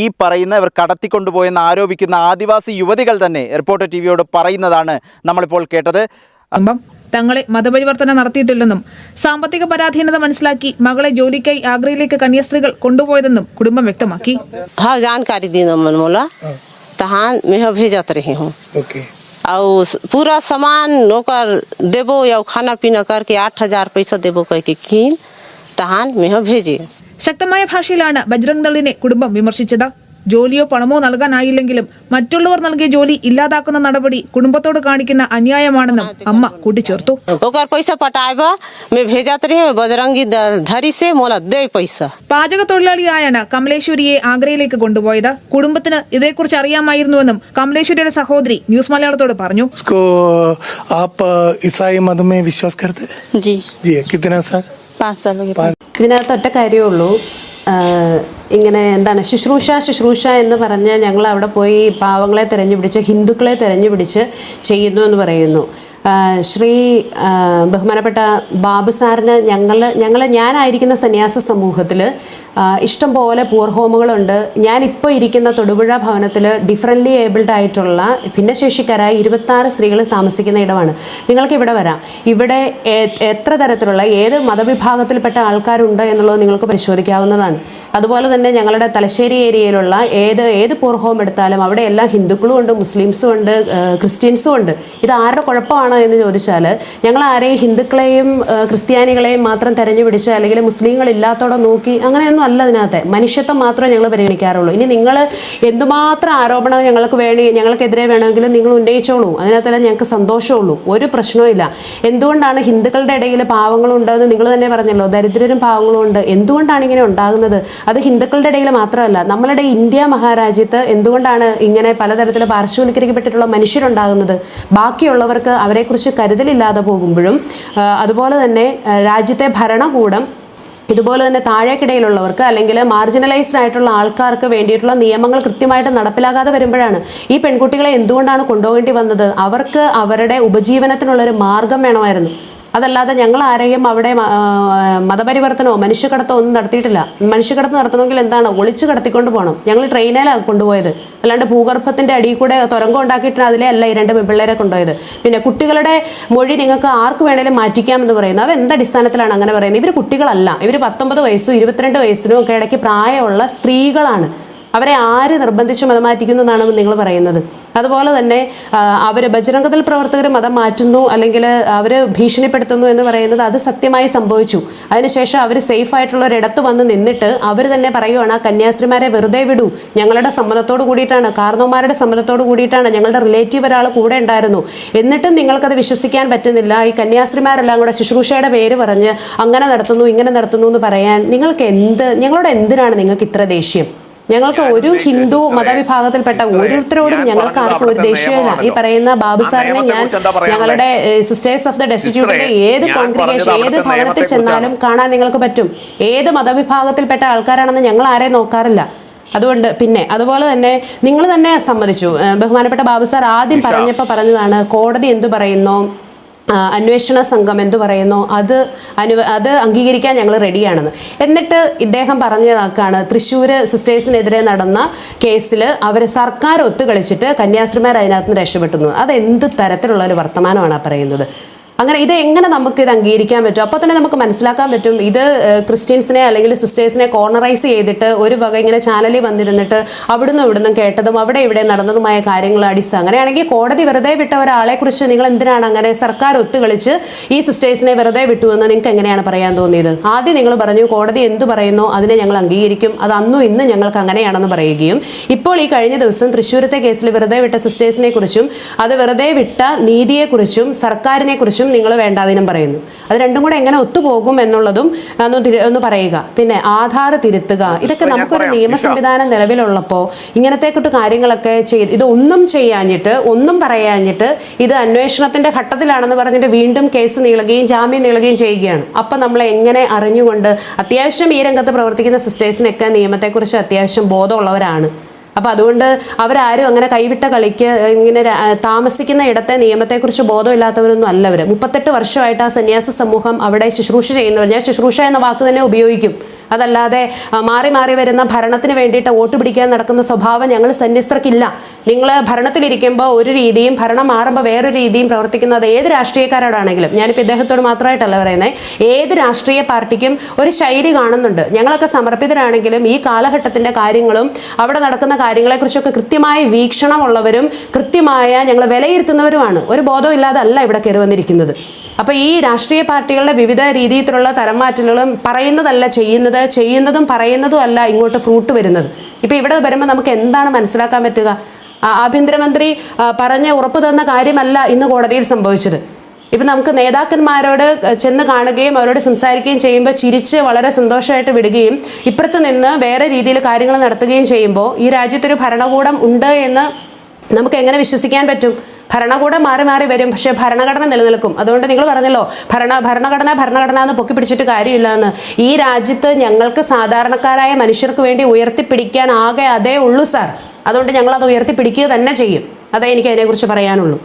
ഈ പറയുന്ന ഇവർ കടത്തിക്കൊണ്ടുപോയെന്ന് ആരോപിക്കുന്ന ആദിവാസി യുവതികൾ തന്നെ റിപ്പോർട്ടർ ടി വിയോട് പറയുന്നതാണ് നമ്മളിപ്പോൾ കേട്ടത്. കുടുംബം തങ്ങളെ മതപരിവർത്തനം നടത്തിയിട്ടില്ലെന്നും സാമ്പത്തിക പരാധീനത മനസ്സിലാക്കി മകളെ ജോലിക്കായി ആഗ്രയിലേക്ക് കന്യാസ്ത്രീകൾ കൊണ്ടുപോയതെന്നും കുടുംബം വ്യക്തമാക്കി हाँ जानकारी दी मन मोला तहाँ मैं भेजत रही हूँ ओके और पूरा सामान ओकर देबो या खाना पीना करके आठ हजार पैसा देबो कह के कीन तहाँ मैं भेजे ശക്തമായ ഭാഷയിലാണ് ബജ്രംഗ് ദളിനെ കുടുംബം വിമർശിച്ചത് ജോലിയോ പണമോ നൽകാനായില്ലെങ്കിലും മറ്റുള്ളവർ നൽകിയ ജോലി ഇല്ലാതാക്കുന്ന നടപടി കുടുംബത്തോട് കാണിക്കുന്ന അന്യായമാണെന്നും അമ്മ കൂട്ടിച്ചേർത്തു. പാചക തൊഴിലാളിയായാണ് കമലേശ്വരിയെ ആഗ്രയിലേക്ക് കൊണ്ടുപോയത്. കുടുംബത്തിന് ഇതേക്കുറിച്ച് അറിയാമായിരുന്നുവെന്നും കമലേശ്വരിയുടെ സഹോദരി ന്യൂസ് മലയാളത്തോട് പറഞ്ഞു. ഇതിനകത്ത് കാര്യമുള്ളൂ ഇങ്ങനെ എന്താണ് ശുശ്രൂഷ ശുശ്രൂഷ എന്ന് പറഞ്ഞ് ഞങ്ങൾ അവിടെ പോയി പാവങ്ങളെ തിരഞ്ഞു പിടിച്ച് ഹിന്ദുക്കളെ തിരഞ്ഞു പിടിച്ച് ചെയ്യുന്നു എന്ന് പറയുന്നു. ശ്രീ ബഹുമാനപ്പെട്ട ബാബു സാറിന് ഞങ്ങൾ ഞങ്ങൾ ഞാനായിരിക്കുന്ന സന്യാസ സമൂഹത്തിൽ ഇഷ്ടം പോലെ പൂർ ഹോമുകളുണ്ട് ഞാനിപ്പോൾ ഇരിക്കുന്ന തൊടുപുഴ ഭവനത്തിൽ ഡിഫറന്റ്ലി ഏബിൾഡ് ആയിട്ടുള്ള ഭിന്നശേഷിക്കാരായ ഇരുപത്താറ് സ്ത്രീകൾ താമസിക്കുന്ന ഇടമാണ്. നിങ്ങൾക്ക് ഇവിടെ വരാം. ഇവിടെ എത്ര തരത്തിലുള്ള ഏത് മതവിഭാഗത്തിൽപ്പെട്ട ആൾക്കാരുണ്ട് എന്നുള്ളത് നിങ്ങൾക്ക് പരിശോധിക്കാവുന്നതാണ്. അതുപോലെ തന്നെ ഞങ്ങളുടെ തലശ്ശേരി ഏരിയയിലുള്ള ഏത് ഏത് പൂർ ഹോം എടുത്താലും അവിടെ എല്ലാ ഹിന്ദുക്കളും ഉണ്ട് മുസ്ലിംസും ഉണ്ട് ക്രിസ്ത്യൻസും ഉണ്ട്. ഇത് ആരുടെ കുഴപ്പമാണ് എന്ന് ചോദിച്ചാൽ ഞങ്ങൾ ആരെയും ഹിന്ദുക്കളെയും ക്രിസ്ത്യാനികളെയും മാത്രം തെരഞ്ഞു പിടിച്ച് അല്ലെങ്കിൽ മുസ്ലിങ്ങൾ ഇല്ലാത്തോടെ നോക്കി അങ്ങനെയൊന്നും അല്ല അതിനകത്ത്. മനുഷ്യത്വം മാത്രമേ ഞങ്ങൾ പരിഗണിക്കാറുള്ളൂ. ഇനി നിങ്ങൾ എന്തുമാത്രം ആരോപണം ഞങ്ങൾക്ക് വേണി ഞങ്ങൾക്കെതിരെ വേണമെങ്കിലും നിങ്ങൾ ഉന്നയിച്ചോളൂ. അതിനകത്തെല്ലാം ഞങ്ങൾക്ക് സന്തോഷമുള്ളൂ. ഒരു പ്രശ്നവും ഇല്ല. എന്തുകൊണ്ടാണ് ഹിന്ദുക്കളുടെ ഇടയിൽ പാവങ്ങളുണ്ടെന്ന് നിങ്ങൾ തന്നെ പറഞ്ഞല്ലോ. ദരിദ്രരും പാവങ്ങളും ഉണ്ട്. എന്തുകൊണ്ടാണ് ഇങ്ങനെ ഉണ്ടാകുന്നത്? അത് ഹിന്ദുക്കളുടെ ഇടയിൽ മാത്രമല്ല. നമ്മളുടെ ഇന്ത്യ മഹാരാജ്യത്ത് എന്തുകൊണ്ടാണ് ഇങ്ങനെ പലതരത്തിൽ പാർശ്വവൽക്കരിക്കപ്പെട്ടിട്ടുള്ള മനുഷ്യരുണ്ടാകുന്നത്? ബാക്കിയുള്ളവർക്ക് അവരെക്കുറിച്ച് കരുതലില്ലാതെ പോകുമ്പോഴും അതുപോലെ തന്നെ രാജ്യത്തെ ഭരണകൂടം ഇതുപോലെ തന്നെ താഴേക്കിടയിലുള്ളവർക്ക് അല്ലെങ്കിൽ മാർജിനലൈസ്ഡ് ആയിട്ടുള്ള ആൾക്കാർക്ക് വേണ്ടിയിട്ടുള്ള നിയമങ്ങൾ കൃത്യമായിട്ട് നടപ്പിലാകാതെ വരുമ്പോഴാണ് ഈ പെൺകുട്ടികളെ എന്തുകൊണ്ടാണ് കൊണ്ടുപോകേണ്ടി വന്നത്? അവർക്ക് അവരുടെ ഉപജീവനത്തിനുള്ളൊരു മാർഗം വേണമായിരുന്നു. അതല്ലാതെ ഞങ്ങൾ ആരെയും അവിടെ മതപരിവർത്തനമോ മനുഷ്യക്കടത്തോ ഒന്നും നടത്തിയിട്ടില്ല. മനുഷ്യക്കടത്ത് നടത്തണമെങ്കിൽ എന്താണ്? ഒളിച്ചു കടത്തിക്കൊണ്ട് പോകണം. ഞങ്ങൾ ട്രെയിനിലാണ് കൊണ്ടുപോയത്. അല്ലാണ്ട് ഭൂഗർഭത്തിന്റെ അടിയിൽ കൂടെ തുരങ്കം ഉണ്ടാക്കിയിട്ട് അതിലെ അല്ല ഈ രണ്ട് പെൺപിള്ളേരെ കൊണ്ടുപോയത്. പിന്നെ കുട്ടികളുടെ മൊഴി നിങ്ങൾക്ക് ആർക്ക് വേണേലും മാറ്റിക്കാമെന്ന് പറയുന്നത്. അത് എന്ത് അടിസ്ഥാനത്തിലാണ് അങ്ങനെ പറയുന്നത്? ഇവർ കുട്ടികളല്ല. ഇവർ പത്തൊമ്പത് വയസ്സും ഇരുപത്തിരണ്ട് വയസ്സിനും ഒക്കെ ഇടയ്ക്ക് പ്രായമുള്ള സ്ത്രീകളാണ്. അവരെ ആര് നിർബന്ധിച്ച് മതം മാറ്റിക്കുന്നു എന്നാണ് നിങ്ങൾ പറയുന്നത്. അതുപോലെ തന്നെ അവർ ബജരംഗത്തിൽ പ്രവർത്തകർ മതം മാറ്റുന്നു അല്ലെങ്കിൽ അവർ ഭീഷണിപ്പെടുത്തുന്നു എന്ന് പറയുന്നത് അത് സത്യമായി സംഭവിച്ചു. അതിനുശേഷം അവർ സേഫ് ആയിട്ടുള്ള ഒരിടത്ത് വന്ന് നിന്നിട്ട് അവർ തന്നെ പറയുവാണ് ആ കന്യാസ്ത്രീമാരെ വെറുതെ വിടൂ. ഞങ്ങളുടെ സമ്മതത്തോട് കൂടിയിട്ടാണ് കാർന്നോമാരുടെ സമ്മതത്തോട് കൂടിയിട്ടാണ് ഞങ്ങളുടെ റിലേറ്റീവ് ഒരാൾ കൂടെ ഉണ്ടായിരുന്നു. എന്നിട്ടും നിങ്ങൾക്കത് വിശ്വസിക്കാൻ പറ്റുന്നില്ല. ഈ കന്യാസ്ത്രീമാരെല്ലാം കൂടെ ശുശ്രൂഷയുടെ പേര് പറഞ്ഞ് അങ്ങനെ നടത്തുന്നു ഇങ്ങനെ നടത്തുന്നു എന്ന് പറയാൻ നിങ്ങൾക്ക് എന്ത് ഞങ്ങളോട് എന്തിനാണ് നിങ്ങൾക്ക് ഇത്ര ദേഷ്യം? ഞങ്ങൾക്ക് ഒരു ഹിന്ദു മതവിഭാഗത്തിൽപ്പെട്ട ഓരോരുത്തരോടും ഞങ്ങൾക്ക് ആർക്കും ഒരു ദേഷ്യമില്ല ഈ പറയുന്ന ബാബു സാറിനെ ഞാൻ ഞങ്ങളുടെ സിസ്റ്റേഴ്സ് ഓഫ് ദ ഡെസ്റ്റിറ്റ്യൂട്ടിന്റെ ഏത് കോൺഗ്രിഗേഷൻ ഏത് ഭവനത്തിൽ ചെന്നാലും കാണാൻ നിങ്ങൾക്ക് പറ്റും. ഏത് മതവിഭാഗത്തിൽപ്പെട്ട ആൾക്കാരാണെന്ന് ഞങ്ങൾ ആരെയും നോക്കാറില്ല. അതുകൊണ്ട് പിന്നെ അതുപോലെ തന്നെ നിങ്ങൾ തന്നെ സമ്മതിച്ചു. ബഹുമാനപ്പെട്ട ബാബു സാർ ആദ്യം പറഞ്ഞപ്പോൾ പറഞ്ഞതാണ് കോടതി എന്തു പറയുന്നു? അന്വേഷണ സംഘം എന്തു പറയുന്നു? അത് അനു അത് അംഗീകരിക്കാൻ ഞങ്ങൾ റെഡിയാണെന്ന്. എന്നിട്ട് ഇദ്ദേഹം പറഞ്ഞതാക്കാണ് തൃശ്ശൂർ സിസ്റ്റേഴ്സിനെതിരെ നടന്ന കേസിൽ അവർ സർക്കാർ ഒത്തുകളിച്ചിട്ട് കന്യാസ്ത്രീമാർ അതിനകത്ത് നിന്ന് രക്ഷപ്പെട്ടുന്നു. അത് എന്ത് തരത്തിലുള്ള ഒരു വർത്തമാനമാണ് പറയുന്നത്? അങ്ങനെ ഇത് എങ്ങനെ നമുക്ക് ഇത് അംഗീകരിക്കാൻ പറ്റും? അപ്പോൾ തന്നെ നമുക്ക് മനസ്സിലാക്കാൻ പറ്റും. ഇത് ക്രിസ്ത്യൻസിനെ അല്ലെങ്കിൽ സിസ്റ്റേഴ്സിനെ കോർണറൈസ് ചെയ്തിട്ട് ഒരു വക ഇങ്ങനെ ചാനലിൽ വന്നിരുന്നിട്ട് അവിടുന്ന് ഇവിടുന്ന് കേട്ടതും അവിടെ ഇവിടെ നടന്നതുമായ കാര്യങ്ങൾ അടിസ്ഥാനം അങ്ങനെയാണെങ്കിൽ കോടതി വെറുതെ വിട്ട ഒരാളെ കുറിച്ച് നിങ്ങൾ എന്തിനാണ് അങ്ങനെ സർക്കാർ ഒത്തുകളിച്ച് ഈ സിസ്റ്റേഴ്സിനെ വെറുതെ വിട്ടുവെന്ന് നിങ്ങൾക്ക് എങ്ങനെയാണ് പറയാൻ തോന്നിയത്? ആദ്യം നിങ്ങൾ പറഞ്ഞു കോടതി എന്തു പറയുന്നോ അതിനെ ഞങ്ങൾ അംഗീകരിക്കും അത് അന്നും ഇന്നും ഞങ്ങൾക്ക് അങ്ങനെയാണെന്ന് പറയുകയും. ഇപ്പോൾ ഈ കഴിഞ്ഞ ദിവസം തൃശ്ശൂരത്തെ കേസിൽ വെറുതെ വിട്ട സിസ്റ്റേഴ്സിനെ കുറിച്ചും അത് വെറുതെ വിട്ട നീതിയെക്കുറിച്ചും സർക്കാരിനെ കുറിച്ചും നിങ്ങൾ വേണ്ടാതിനും പറയുന്നു. അത് രണ്ടും കൂടെ എങ്ങനെ ഒത്തുപോകും എന്നുള്ളതും ഒന്ന് ഒന്ന് പറയുക. പിന്നെ ആധാർ തിരുത്തുക. ഇതൊക്കെ നമുക്കൊരു. നിയമ സംവിധാനം നിലവിലുള്ളപ്പോൾ ഇങ്ങനത്തെ കുട്ടി കാര്യങ്ങളൊക്കെ ചെയ്ത് ഇത് ഒന്നും ചെയ്യാഞ്ഞിട്ട് ഒന്നും പറയാഞ്ഞിട്ട് ഇത് അന്വേഷണത്തിന്റെ ഘട്ടത്തിലാണെന്ന് പറഞ്ഞിട്ട് വീണ്ടും കേസ് നീളുകയും ജാമ്യം നീളുകയും ചെയ്യുകയാണ്. അപ്പം നമ്മൾ എങ്ങനെ അറിഞ്ഞുകൊണ്ട് അത്യാവശ്യം ഈ രംഗത്ത് പ്രവർത്തിക്കുന്ന സിസ്റ്റേഴ്സിനൊക്കെ നിയമത്തെക്കുറിച്ച് അത്യാവശ്യം ബോധമുള്ളവരാണ്. അപ്പം അതുകൊണ്ട് അവരാരും അങ്ങനെ കൈവിട്ട കളിക്ക് ഇങ്ങനെ താമസിക്കുന്ന ഇടത്തെ നിയമത്തെക്കുറിച്ച് ബോധമില്ലാത്തവരൊന്നും അല്ല അവർ മുപ്പത്തെട്ട് വർഷമായിട്ട് ആ സന്യാസ സമൂഹം അവിടെ ശുശ്രൂഷ ചെയ്യുന്നവർ ഞാൻ ശുശ്രൂഷ എന്ന വാക്ക് തന്നെ ഉപയോഗിക്കും. അതല്ലാതെ മാറി മാറി വരുന്ന ഭരണത്തിന് വേണ്ടിയിട്ട് വോട്ട് പിടിക്കാൻ നടക്കുന്ന സ്വഭാവം ഞങ്ങൾ സന്യസ്ത്രക്കില്ല. നിങ്ങൾ ഭരണത്തിലിരിക്കുമ്പോൾ ഒരു രീതിയും ഭരണം മാറുമ്പോൾ വേറൊരു രീതിയും പ്രവർത്തിക്കുന്നത് ഏത് രാഷ്ട്രീയക്കാരോടാണെങ്കിലും ഞാനിപ്പോൾ ഇദ്ദേഹത്തോട് മാത്രമായിട്ടല്ല പറയുന്നത് ഏത് രാഷ്ട്രീയ പാർട്ടിക്കും ഒരു ശൈലി കാണുന്നുണ്ട്. ഞങ്ങളൊക്കെ സമർപ്പിതരാണെങ്കിലും ഈ കാലഘട്ടത്തിന്റെ കാര്യങ്ങളും അവിടെ നടക്കുന്ന കാര്യങ്ങളെക്കുറിച്ചൊക്കെ കൃത്യമായ വീക്ഷണമുള്ളവരും കൃത്യമായ ഞങ്ങൾ വിലയിരുത്തുന്നവരുമാണ്. ഒരു ബോധമില്ലാതെ അല്ല ഇവിടെ കയറി വന്നിരിക്കുന്നത്. അപ്പോൾ ഈ രാഷ്ട്രീയ പാർട്ടികളുടെ വിവിധ രീതിയിലുള്ള തരംമാറ്റലുകളും പറയുന്നതല്ല ചെയ്യുന്നത് ചെയ്യുന്നതും പറയുന്നതും അല്ല ഇങ്ങോട്ട് ഫ്രൂട്ട് വരുന്നത്. ഇപ്പോൾ ഇവിടെ വരുമ്പോൾ നമുക്ക് എന്താണ് മനസ്സിലാക്കാൻ പറ്റുക? ആഭ്യന്തരമന്ത്രി പറഞ്ഞ ഉറപ്പ് തന്ന കാര്യമല്ല ഇന്ന് കോടതിയിൽ സംഭവിച്ചത്. ഇപ്പം നമുക്ക് നേതാക്കന്മാരോട് ചെന്ന് കാണുകയും അവരോട് സംസാരിക്കുകയും ചെയ്യുമ്പോൾ ചിരിച്ച് വളരെ സന്തോഷമായിട്ട് വിടുകയും ഇപ്പുറത്ത് നിന്ന് വേറെ രീതിയിൽ കാര്യങ്ങൾ നടത്തുകയും ചെയ്യുമ്പോൾ ഈ രാജ്യത്തൊരു ഭരണകൂടം ഉണ്ട് എന്ന് നമുക്ക് എങ്ങനെ വിശ്വസിക്കാൻ പറ്റും? ഭരണകൂടം മാറി മാറി വരും പക്ഷേ ഭരണഘടന നിലനിൽക്കും. അതുകൊണ്ട് നിങ്ങൾ പറഞ്ഞല്ലോ ഭരണ ഭരണഘടന ഭരണഘടന എന്ന് പൊക്കി പിടിച്ചിട്ട് കാര്യമില്ല എന്ന് ഈ രാജ്യത്ത് ഞങ്ങൾക്ക് സാധാരണക്കാരായ മനുഷ്യർക്ക് വേണ്ടി ഉയർത്തിപ്പിടിക്കാൻ ആകെ അതേ ഉള്ളൂ സാർ. അതുകൊണ്ട് ഞങ്ങൾ അത് ഉയർത്തിപ്പിടിക്കുക തന്നെ ചെയ്യും. അതേ എനിക്ക് അതിനെക്കുറിച്ച് പറയാനുള്ളൂ.